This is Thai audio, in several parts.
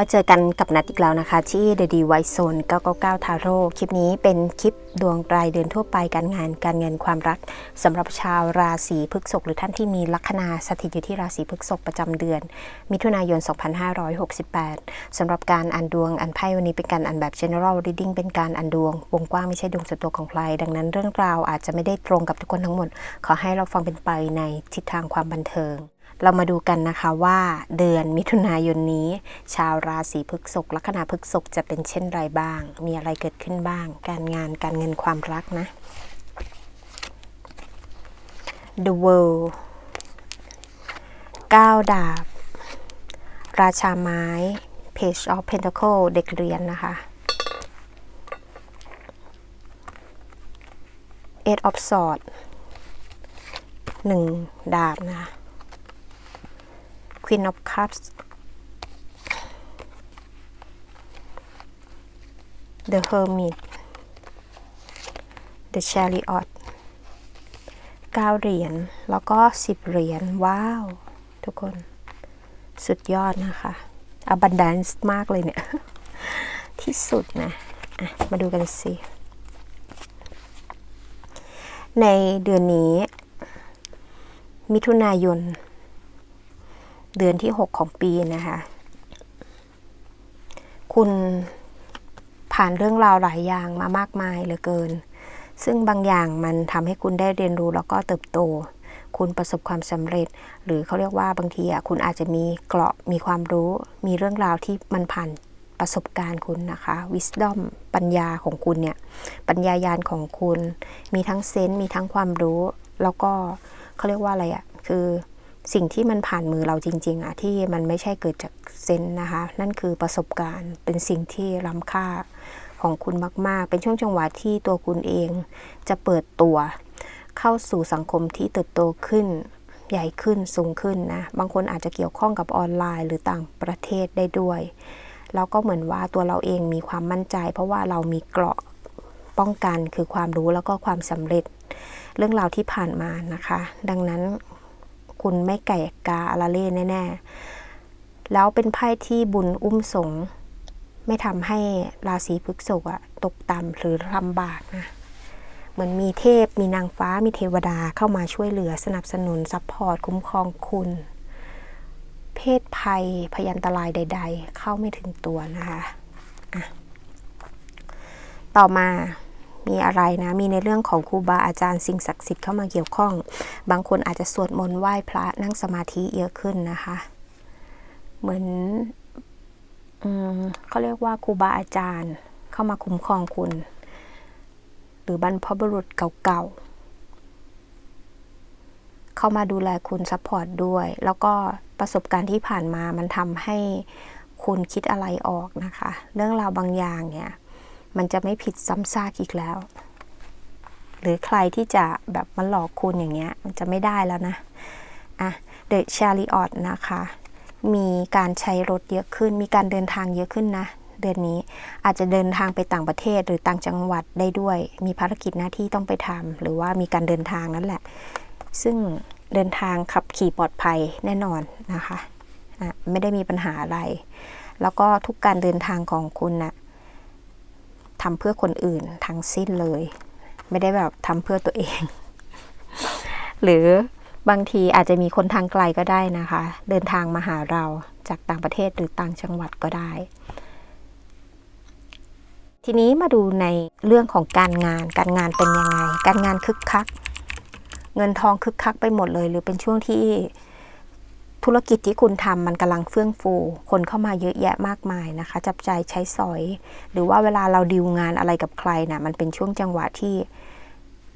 มาเจอกันกับนัดอีกแล้วนะคะ ที่ The D White Zone 999 Tarot คลิปนี้เป็นคลิปดวงรายเดือนทั่วไปการงานการเงินความรักสำหรับชาวราศีพฤษภหรือท่านที่มีลัคนาสถิตอยู่ที่ราศีพฤษภประจำเดือน มิถุนายน 2568สำหรับการอ่านดวงอันไพ่วันนี้เป็นการอ่านแบบ general reading เป็นการอ่านดวง วงกว้างไม่ใช่ดวงส่วนตัวของใคร ดังนั้นเรื่องราวอาจจะไม่ได้ตรงกับทุกคนทั้งหมด ขอให้เราฟังเป็นไปในทิศทางความบันเทิง เรามาดูกันนะคะว่าเดือนมิถุนายนนี้ ชาวราศีพฤษภลัคนาพฤษภจะเป็นเช่นไรบ้าง มีอะไรเกิดขึ้นบ้าง การงานการเงินความรักนะ The World 9 ดาบ ราชาไม้ Page of Pentacle เด็กเรียนนะคะ Eight of Swords หนึ่งดาบนะ Queen of Cups The Hermit The Chariot 9เหรียญแล้วก็ 10 เหรียญว้าว ทุกคนสุดยอดนะคะ abundance มากเลยเนี่ย ที่สุดนะะมาดูกันสิ ในเดือนนี้ มิถุนายน เดือนที่ 6 ของปีนะคะ คุณผ่านเรื่องราวหลายอย่างมามากมายเหลือเกิน ซึ่งบางอย่างมันทำให้คุณได้เรียนรู้แล้วก็เติบโต คุณประสบความสำเร็จ หรือเขาเรียกว่าบางทีอะคุณอาจจะมีเกราะมีความรู้ มีเรื่องราวที่มันผ่านประสบการณ์คุณนะคะ wisdom ปัญญาของคุณเนี่ย ปัญญายาณของคุณ มีทั้งเซนส์ มีทั้งความรู้ แล้วก็เขาเรียกว่าอะไรอะ่ะ คือ สิ่งที่มันผ่านมือเราจริง ๆอะที่มันไม่ใช่เกิดจากเซนนะคะ นั่นคือประสบการณ์เป็นสิ่งที่ล้ำค่าของคุณมาก ๆ เป็นช่วงจังหวะที่ตัวคุณเองจะเปิดตัว เข้าสู่สังคมที่เติบโตขึ้น ใหญ่ขึ้นสูงขึ้นนะ บางคนอาจจะเกี่ยวข้องกับออนไลน์หรือต่างประเทศได้ด้วย แล้วก็เหมือนว่าตัวเราเองมีความมั่นใจ เพราะว่าเรามีเกราะป้องกันคือความรู้แล้วก็ความสำเร็จ เรื่องราวที่ผ่านมานะคะ ดังนั้น คุณไม่ไก่กาอาราเล่แน่ๆ แล้วเป็นไพ่ที่บุญอุ้มสง ไม่ทำให้ราศีพฤษภอะตกต่ำหรือลำบากนะเหมือนมีเทพมีนางฟ้ามีเทวดาเข้ามาช่วยเหลือสนับสนุนซัพพอร์ตคุ้มครองคุณ เพศภัยพยันตรายใด ๆ เข้าไม่ถึงตัวนะคะะต่อมา มีอะไรนะ มีในเรื่องของครูบาอาจารย์สิ่งศักดิ์สิทธิ์เข้ามาเกี่ยวข้อง บางคนอาจจะสวดมนต์ไหว้พระนั่งสมาธิเยอะขึ้นนะคะ เหมือนอืมเขาเรียกว่าครูบาอาจารย์เข้ามาคุ้มครองคุณ หรือบรรพบุรุษเก่าๆ เข้ามาดูแลคุณซัพพอร์ตด้วย แล้วก็ประสบการณ์ที่ผ่านมามันทำให้คุณคิดอะไรออกนะคะ เรื่องราวบางอย่างเนี่ย มันจะไม่ผิดซ้ำซากอีกแล้ว หรือใครที่จะแบบมาหลอกคุณอย่างเงี้ย มันจะไม่ได้แล้วนะอะ The Chariot นะคะ มีการใช้รถเยอะขึ้น มีการเดินทางเยอะขึ้นนะ เดือนนี้อาจจะเดินทางไปต่างประเทศหรือต่างจังหวัดได้ด้วย มีภารกิจหน้าที่ต้องไปทำหรือว่ามีการเดินทางนั่นแหละ ซึ่งเดินทางขับขี่ปลอดภัยแน่นอนนะคะอะไม่ได้มีปัญหาอะไร แล้วก็ทุกการเดินทางของคุณนะ่ะ ทำเพื่อคนอื่นทั้งสิ้นเลย ไม่ได้แบบทำเพื่อตัวเอง หรือบางทีอาจจะมีคนทางไกลก็ได้นะคะ เดินทางมาหาเราจากต่างประเทศหรือต่างจังหวัดก็ได้ ทีนี้มาดูในเรื่องของการงาน การงานเป็นยังไง การงานคึกคัก เงินทองคึกคักไปหมดเลย หรือเป็นช่วงที่ ธุรกิจที่คุณทำมันกำลังเฟื่องฟู คนเข้ามาเยอะแยะมากมายนะคะ จับใจใช้สอย หรือว่าเวลาเราดีลงานอะไรกับใครนะ่ะมันเป็นช่วงจังหวะที่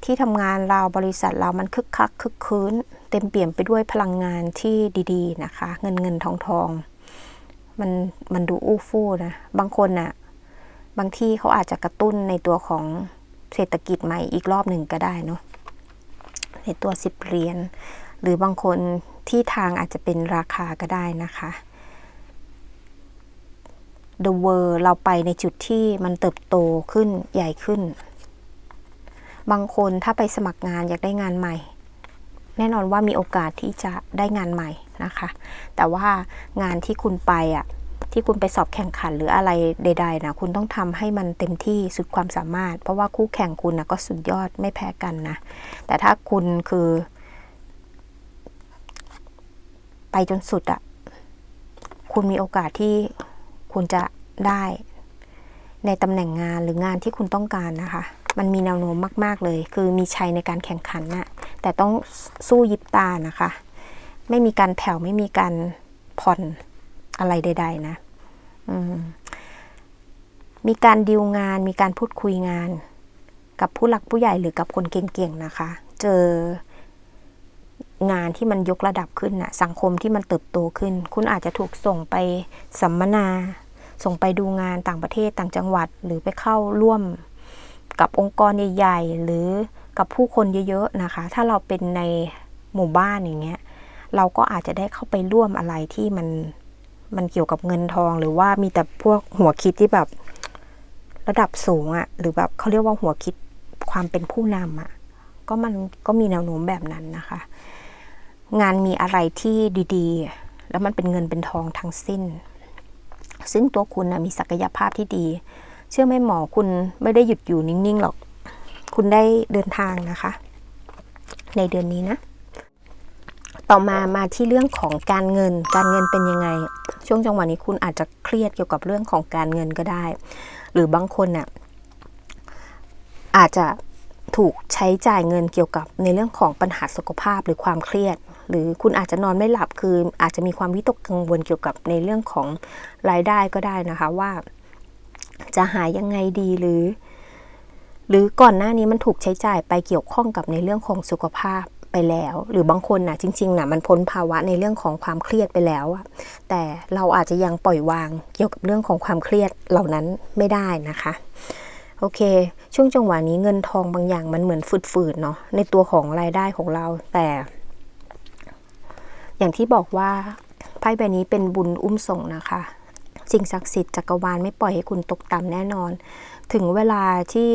ที่ทำงานเราบริษัทเรามันคึกคักคึกคืนเต็มเปี่ยมไปด้วยพลังงานที่ดีๆนะคะ เงินเงินทองทองมันมันดูอู้ฟู่นะบางคนน่ะบางที่เขาอาจจะกระตุ้นในตัวของเศรษฐกิจใหม่อีกรอบหนึ่งก็ได้เนาะในตัวสิบเหรียญ หรือบางคนที่ทางอาจจะเป็นราคาก็ได้นะคะ The World เราไปในจุดที่มันเติบโตขึ้นใหญ่ขึ้น บางคนถ้าไปสมัครงานอยากได้งานใหม่ แน่นอนว่ามีโอกาสที่จะได้งานใหม่นะคะ แต่ว่างานที่คุณไปอะที่คุณไปสอบแข่งขันหรืออะไรใดๆนะคุณต้องทำให้มันเต็มที่สุดความสามารถ เพราะว่าคู่แข่งคุณนะก็สุดยอดไม่แพ้กันนะ แต่ถ้าคุณคือ ไปจนสุดอะคุณมีโอกาสที่คุณจะได้ ในตำแหน่งงานหรืองานที่คุณต้องการนะคะ มันมีแนวโน้มมาก ๆ เลย คือมีชัยในการแข่งขันน่ะแต่ต้องสู้ยิบตานะคะ ไม่มีการแผ่วไม่มีการผ่อนอะไรใด ๆ นะอืมมีการดีลงาน มีการพูดคุยงาน กับผู้หลักผู้ใหญ่หรือกับคนเก่งๆนะคะ เจอ งานที่มันยกระดับขึ้นน่ะสังคมที่มันเติบโตขึ้น คุณอาจจะถูกส่งไปสัมมนา ส่งไปดูงานต่างประเทศต่างจังหวัด หรือไปเข้าร่วมกับองค์กรใหญ่ๆ หรือกับผู้คนเยอะๆนะคะ ถ้าเราเป็นในหมู่บ้านอย่างเงี้ยเราก็อาจจะได้เข้าไปร่วมอะไรที่มันมันเกี่ยวกับเงินทองหรือว่ามีแต่พวกหัวคิดที่แบบระดับสูงอะหรือแบบเขาเรียกว่าหัวคิดความเป็นผู้นำอะก็มันก็มีแนวโน้มแบบนั้นนะคะ งานมีอะไรที่ดีๆ แล้วมันเป็นเงินเป็นทองทั้งสิ้น ซึ่งตัวคุณนะมีศักยภาพที่ดี เชื่อไหมหมอคุณไม่ได้หยุดอยู่นิ่งๆหรอก คุณได้เดินทางนะคะ ในเดือนนี้นะ ต่อมามาที่เรื่องของการเงิน การเงินเป็นยังไง ช่วงจังหวะนี้คุณอาจจะเครียดเกี่ยวกับเรื่องของการเงินก็ได้ หรือบางคนน่ะอาจจะถูกใช้จ่ายเงินเกี่ยวกับในเรื่องของปัญหาสุขภาพหรือความเครียด หรือคุณอาจจะนอนไม่หลับคืออาจจะมีความวิตกกังวลเกี่ยวกับในเรื่องของรายได้ก็ได้นะคะว่า จะหายังไงดีหรือ หรือก่อนหน้านี้มันถูกใช้จ่ายไปเกี่ยวข้องกับในเรื่องของสุขภาพไปแล้ว หรือบางคนนะจริงๆนะมันพ้นภาวะในเรื่องของความเครียดไปแล้วอะแต่เราอาจจะยังปล่อยวางเกี่ยวกับเรื่องของความเครียดเหล่านั้นไม่ได้นะคะโอเค ช่วงจังหวะนี้เงินทองบางอย่างมันเหมือนฝืดๆเนาะในตัวของรายได้ของเราแต่ อย่างที่บอกว่าไพ่ใบนี้เป็นบุญอุ้มส่งนะคะ สิ่งศักดิ์สิทธิ์จักรวาลไม่ปล่อยให้คุณตกต่ำแน่นอน ถึงเวลาที่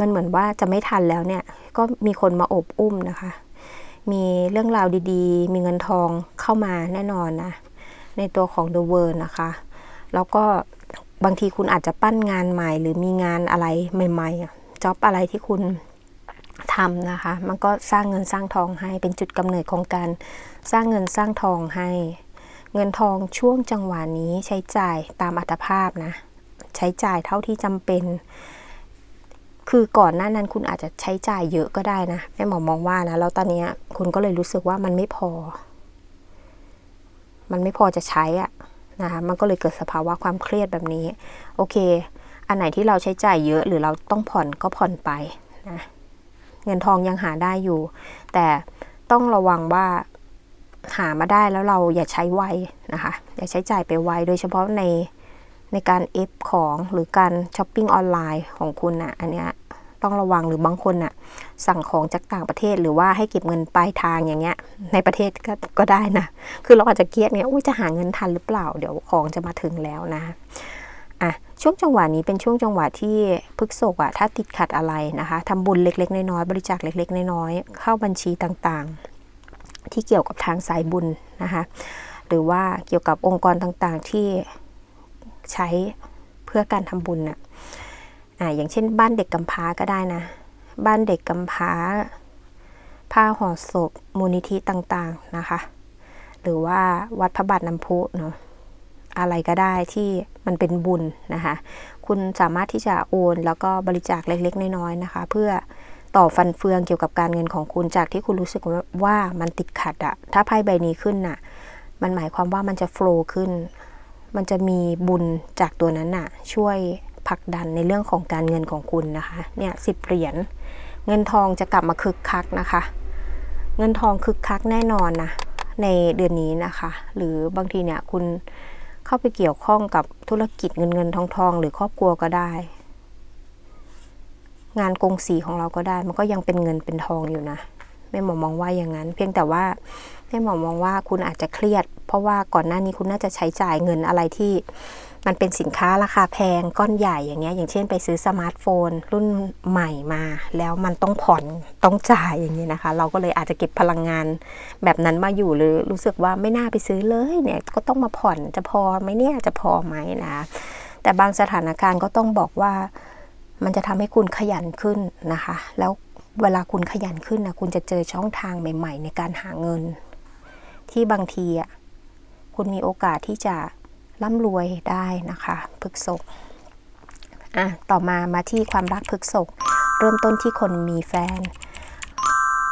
มันเหมือนว่าจะไม่ทันแล้วเนี่ย ก็มีคนมาอบอุ้มนะคะ มีเรื่องราวดีๆ มีเงินทองเข้ามาแน่นอนนะ ในตัวของ The World นะคะ แล้วก็บางทีคุณอาจจะปั้นงานใหม่ หรือมีงานอะไรใหม่ๆจ็อบอะไรที่คุณทำนะคะ มันก็สร้างเงินสร้างทองให้เป็นจุดกำเนิดของการ สร้างเงินสร้างทองให้ เงินทองช่วงจังหวะนี้ใช้จ่ายตามอัตภาพนะ ใช้จ่ายเท่าที่จำเป็น คือก่อนหน้านั้นคุณอาจจะใช้จ่ายเยอะก็ได้นะแม่หมอมองว่านะแล้วตอนนี้คุณก็เลยรู้สึกว่ามันไม่พอ มันไม่พอจะใช้อะนะคะมันก็เลยเกิดสภาวะความเครียดแบบนี้ โอเค อันไหนที่เราใช้จ่ายเยอะหรือเราต้องผ่อนก็ผ่อนไปนะเงินทองยังหาได้อยู่ แต่ต้องระวังว่า หามาได้แล้วเราอย่าใช้ไวนะคะ อย่าใช้จ่ายไปไวโดยเฉพาะในในการเอฟของหรือการช้อปปิ้งออนไลน์ของคุณนะ่ะอันเนี้ยต้องระวังหรือบางคนน่ะสั่งของจากต่างประเทศหรือว่าให้เก็บเงินปลายทางอย่างเงี้ย ในประเทศก็ก็ได้นะ คือเราอาจจะเครียดเนี่ยอุ้ยจะหาเงินทันหรือเปล่า เดี๋ยวของจะมาถึงแล้วนะอะช่วงจังหวะนี้เป็นช่วงจังหวะที่พฤกษกอะถ้าติดขัดอะไรนะคะทำบุญเล็กๆ น้อยๆบริจาคเล็ก ๆ น้อยๆเข้าบัญชีต่างๆ ที่เกี่ยวกับทางสายบุญนะคะหรือว่าเกี่ยวกับองค์กรต่างๆที่ใช้เพื่อการทำบุญน่ะอ่าอย่างเช่น บ้านเด็กกำพร้าก็ได้นะ บ้านเด็กกำพร้า ผ้าห่อศพมูลนิธิต่างๆนะคะ หรือว่าวัดพระบาทน้ำพุเนาะอะไรก็ได้ที่มันเป็นบุญนะคะ คุณสามารถที่จะโอนแล้วก็บริจาคเล็กๆ น้อยๆนะคะ เพื่อ ต่อฟันเฟืองเกี่ยวกับการเงินของคุณจากที่คุณรู้สึกว่ามันติดขัดอะถ้าไพ่ใบนี้ขึ้นน่ะ มันหมายความว่ามันจะโฟล์ขึ้น มันจะมีบุญจากตัวนั้นน่ะ ช่วยผลักดันในเรื่องของการเงินของคุณนะคะ เนี่ยสิบเหรียญเงินทองจะกลับมาคึกคักนะคะ เงินทองคึกคักแน่นอนนะในเดือนนี้นะคะ หรือบางทีเนี่ยคุณเข้าไปเกี่ยวข้องกับธุรกิจเงินเงินทองทอง หรือครอบครัวก็ได้ งานกงสีของเราก็ได้ มันก็ยังเป็นเงินเป็นทองอยู่นะแม่หมอมองว่าอย่างนั้น เพียงแต่ว่าแม่หมอมองว่าคุณอาจจะเครียด เพราะว่าก่อนหน้านี้คุณน่าจะใช้จ่ายเงินอะไรที่ มันเป็นสินค้าราคาแพงก้อนใหญ่อย่างเงี้ยอย่างเช่นไปซื้อสมาร์ทโฟน รุ่นใหม่มา แล้วมันต้องผ่อนต้องจ่ายอย่างนี้นะคะ เราก็เลยอาจจะเก็บพลังงานแบบนั้นมาอยู่หรือรู้สึกว่าไม่น่าไปซื้อเลยเนี่ยก็ต้องมาผ่อนจะพอไหมเนี่ยจะพอไหมนะแต่บางสถานการณ์ก็ต้องบอกว่า มันจะทำให้คุณขยันขึ้นนะคะ แล้วเวลาคุณขยันขึ้นนะคุณจะเจอช่องทางใหม่ ๆ ในการหาเงิน ที่บางทีอะคุณมีโอกาสที่จะร่ำรวยได้นะคะพฤกษกอะต่อมามาที่ความรักพฤกษกเริ่มต้นที่คนมีแฟน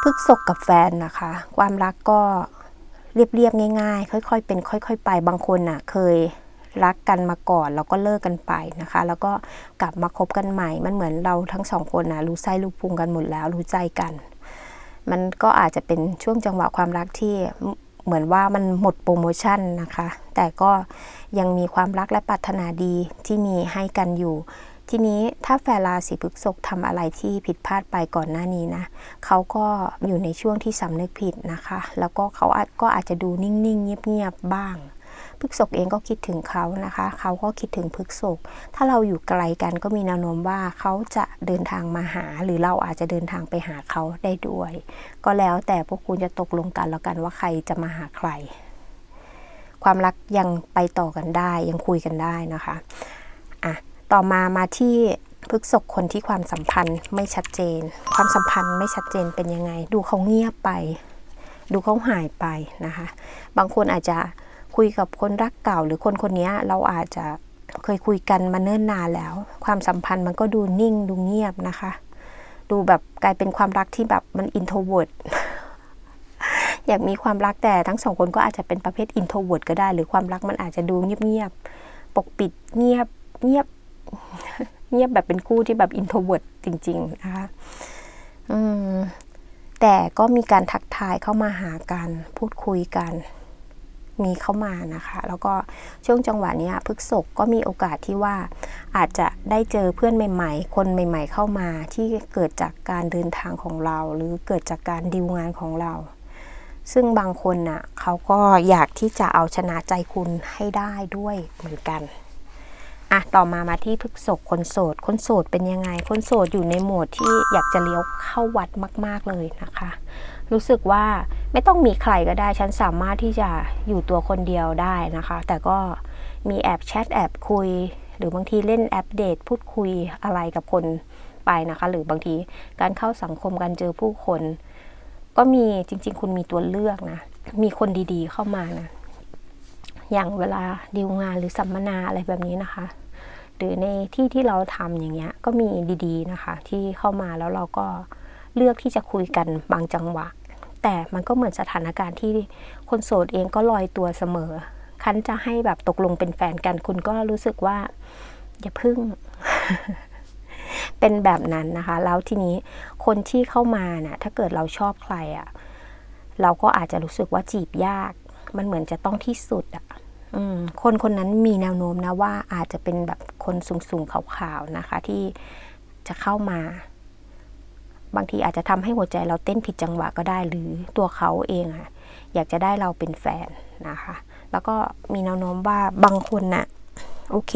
พฤกษกกับแฟนนะคะ ความรักก็เรียบๆง่าย ๆ ค่อย ๆ เป็น ค่อย ๆ ไปบางคนน่ะเคย รักกันมาก่อน แล้วก็เลิกกันไปนะคะ แล้วก็กลับมาคบกันใหม่ มันเหมือนเราทั้งสองคนนะรู้ไส้รู้พุงกันหมดแล้ว รู้ใจกัน มันก็อาจจะเป็นช่วงจังหวะความรักที่เหมือนว่ามันหมดโปรโมชั่นนะคะ แต่ก็ยังมีความรักและปรารถนาดีที่มีให้กันอยู่ ทีนี้ถ้าแฟนราศีพฤษภทำอะไรที่ผิดพลาดไปก่อนหน้านี้นะ เขาก็อยู่ในช่วงที่สำนึกผิดนะคะ แล้วก็เขาก็อาจจะดูนิ่งๆ เงียบๆ บ้าง พฤกษกเองก็คิดถึงเขานะคะ เขาก็คิดถึงพฤกษกถ้าเราอยู่ไกลกันก็มีแนวโน้มว่าเขาจะเดินทางมาหา หรือเราอาจจะเดินทางไปหาเขาได้ด้วย ก็แล้วแต่พวกคุณจะตกลงกันแล้วกันว่าใครจะมาหาใคร ความรักยังไปต่อกันได้ยังคุยกันได้นะคะอะต่อมามาที่พฤกษกคนที่ความสัมพันธ์ไม่ชัดเจน ความสัมพันธ์ไม่ชัดเจนเป็นยังไง ดูเขาเงียบไป ดูเขาหายไปนะคะ บางคนอาจจะ คุยกับคนรักเก่า หรือคนคนนี้เราอาจจะเคยคุยกันมาเนิ่นนานแล้ว ความสัมพันธ์มันก็ดูนิ่งดูเงียบนะคะ ดูแบบกลายเป็นความรักที่แบบมันอินโทรเวิร์ดอยากมีความรักแต่ทั้งสองคนก็อาจจะเป็นประเภทอินโทรเวิร์ดก็ได้ หรือความรักมันอาจจะดูเงียบๆปกปิดเงียบเงียบเงียบแบบเป็นคู่ที่แบบอินโทรเวิร์ดจริง ๆ นะคะแต่ก็มีการทักทายเข้ามาหากัน พูดคุยกัน มีเข้ามานะคะ แล้วก็ช่วงจังหวะนี้พฤกษกก็มีโอกาสที่ว่าอาจจะได้เจอเพื่อนใหม่ๆ คนใหม่ ๆ เข้ามาที่เกิดจากการเดินทางของเรา หรือเกิดจากการดีลงานของเรา ซึ่งบางคนน่ะเขาก็อยากที่จะเอาชนะใจคุณให้ได้ด้วยเหมือนกัน อะต่อมามาที่พฤกษกคนโสด คนโสดเป็นยังไง คนโสดอยู่ในโหมดที่อยากจะเลี้ยวเข้าวัดมาก ๆเลยนะคะ รู้สึกว่าไม่ต้องมีใครก็ได้ ฉันสามารถที่จะอยู่ตัวคนเดียวได้นะคะ แต่ก็มีแอบแชทแอบคุย หรือบางทีเล่นแอปเดตพูดคุยอะไรกับคนไปนะคะ หรือบางทีการเข้าสังคมการเจอผู้คน ก็มีจริง ๆ คุณมีตัวเลือกนะ มีคนดีๆเข้ามานะ อย่างเวลาดีลงานหรือสัมมนาอะไรแบบนี้นะคะ หรือในที่ที่เราทำอย่างเงี้ยก็มีดีๆนะคะ ที่เข้ามาแล้วเราก็เลือกที่จะคุยกันบางจังหวะ แต่มันก็เหมือนสถานการณ์ที่คนโสดเองก็ลอยตัวเสมอ คันจะให้แบบตกลงเป็นแฟนกัน คุณก็รู้สึกว่า อย่าพึ่ง เป็นแบบนั้นนะคะ แล้วทีนี้คนที่เข้ามาน่ะถ้าเกิดเราชอบใครอะ่ะเราก็อาจจะรู้สึกว่าจีบยาก มันเหมือนจะต้องที่สุดอะ่ะ คนคนนั้นมีแนวโน้มนะว่าอาจจะเป็นแบบคนสูงๆขาวๆนะคะ ที่จะเข้ามา บางทีอาจจะทำให้หัวใจเราเต้นผิดจังหวะก็ได้ หรือตัวเขาเองอะอยากจะได้เราเป็นแฟนนะคะ แล้วก็มีแนวโน้มว่าบางคนน่ะโอเค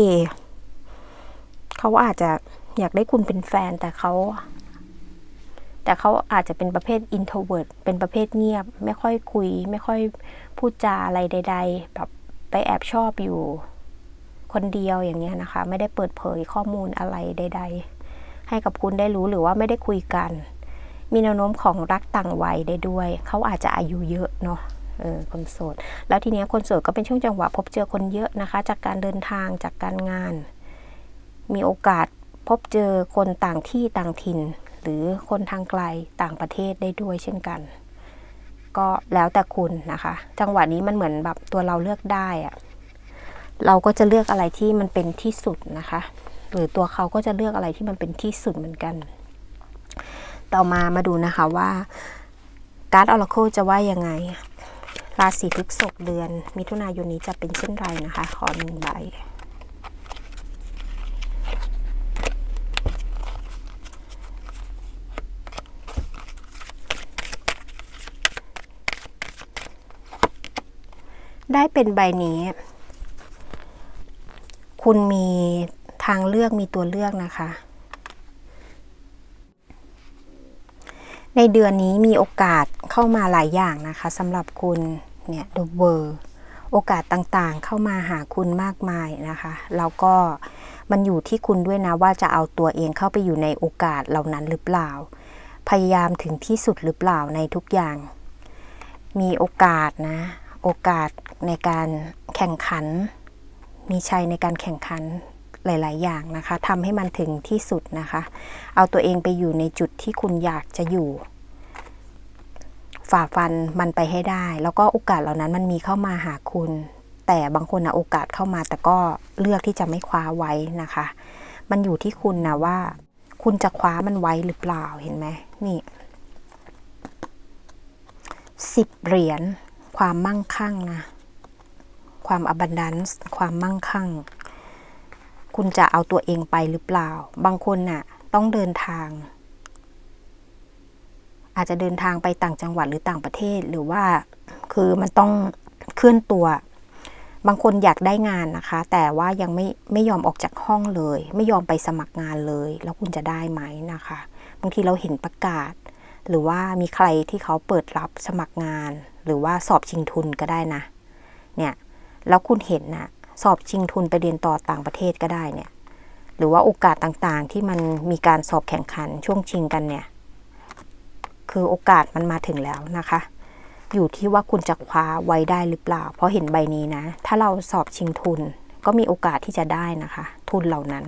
เขาอาจจะอยากได้คุณเป็นแฟนแต่เขาแต่เขาอาจจะเป็นประเภท introvert เป็นประเภทเงียบ ไม่ค่อยคุย ไม่ค่อยพูดจาอะไรใด ๆ แบบ ไปแอบชอบอยู่คนเดียวอย่างเงี้ยนะคะ ไม่ได้เปิดเผยข้อมูลอะไรใด ๆ ให้กับคุณได้รู้หรือว่าไม่ได้คุยกัน มีแนวโน้มของรักต่างวัยได้ด้วย เขาอาจจะอายุเยอะเนาะเออคนโสด แล้วทีเนี้ยคนโสดก็เป็นช่วงจังหวะพบเจอคนเยอะนะคะ จากการเดินทางจากการงาน มีโอกาสพบเจอคนต่างที่ต่างถิ่น หรือคนทางไกลต่างประเทศได้ด้วยเช่นกัน ก็แล้วแต่คุณนะคะ จังหวะนี้มันเหมือนแบบตัวเราเลือกได้อะเราก็จะเลือกอะไรที่มันเป็นที่สุดนะคะ หรือตัวเขาก็จะเลือกอะไรที่มันเป็นที่สุดเหมือนกัน ต่อมามาดูนะคะว่าการ์ดออร์โคจะว่ายังไง ราศีพฤษภเดือน มิถุนายนนี้จะเป็นเช่นไรนะคะ ขอหนึ่งใบ อ ได้เป็นใบนี้ คุณมีทางเลือกมีตัวเลือกนะคะ ในเดือนนี้มีโอกาสเข้ามาหลายอย่างนะคะสำหรับคุณเนี่ย The World โอกาสต่างๆเข้ามาหาคุณมากมายนะคะแล้วก็มันอยู่ที่คุณด้วยนะว่าจะเอาตัวเองเข้าไปอยู่ในโอกาสเหล่านั้นหรือเปล่า พยายามถึงที่สุดหรือเปล่าในทุกอย่าง มีโอกาสนะ โอกาส ในการแข่งขัน มีชัยในการแข่งขันหลาย ๆ อย่างนะคะทำให้มันถึงที่สุดนะคะ เอาตัวเองไปอยู่ในจุดที่คุณอยากจะอยู่ ฝ่าฟันมันไปให้ได้ แล้วก็โอกาสเหล่านั้นมันมีเข้ามาหาคุณ แต่บางคนนะโอกาสเข้ามาแต่ก็เลือกที่จะไม่คว้าไว้นะคะ มันอยู่ที่คุณนะว่า คุณจะคว้ามันไว้หรือเปล่าเห็นไหมนี่สิบเหรียญความมั่งคั่งนะ ความ abundance ความมั่งคั่ง คุณจะเอาตัวเองไปหรือเปล่า บางคนน่ะ ต้องเดินทาง อาจจะเดินทางไปต่างจังหวัดหรือต่างประเทศหรือว่าคือมันต้องเคลื่อนตัว บางคนอยากได้งานนะคะ แต่ว่ายังไม่ไม่ยอมออกจากห้องเลย ไม่ยอมไปสมัครงานเลย แล้วคุณจะได้ไหมนะคะ บางทีเราเห็นประกาศ หรือว่ามีใครที่เขาเปิดรับสมัครงาน หรือว่าสอบชิงทุนก็ได้นะ เนี่ย แล้วคุณเห็นนะสอบชิงทุนไปเรียนต่อต่างประเทศก็ได้เนี่ย หรือว่าโอกาสต่างๆที่มันมีการสอบแข่งขันช่วงชิงกันเนี่ย คือโอกาสมันมาถึงแล้วนะคะ อยู่ที่ว่าคุณจะคว้าไว้ได้หรือเปล่า เพราะเห็นใบนี้นะ ถ้าเราสอบชิงทุนก็มีโอกาสที่จะได้นะคะ ทุนเหล่านั้น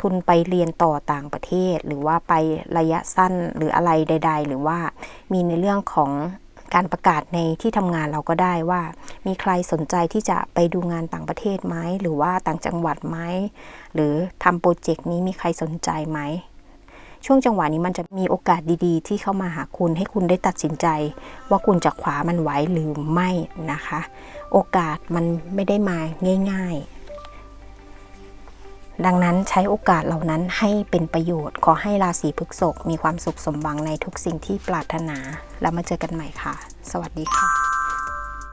ทุนไปเรียนต่อต่างประเทศ หรือว่าไประยะสั้นหรืออะไรใด ๆ หรือว่ามีในเรื่องของ การประกาศในที่ทำงานเราก็ได้ว่า มีใครสนใจที่จะไปดูงานต่างประเทศไหมหรือว่าต่างจังหวัดไหมหรือทำโปรเจกต์นี้มีใครสนใจไหมช่วงจังหวะนี้มันจะมีโอกาสดีๆ ที่เข้ามาหาคุณให้คุณได้ตัดสินใจ ว่าคุณจะคว้ามันไว้หรือไม่นะคะ โอกาสมันไม่ได้มาง่าย ๆ ดังนั้นใช้โอกาสเหล่านั้นให้เป็นประโยชน์ ขอให้ราศีพฤษภมีความสุขสมหวังในทุกสิ่งที่ปรารถนา แล้วมาเจอกันใหม่ค่ะ สวัสดีค่ะ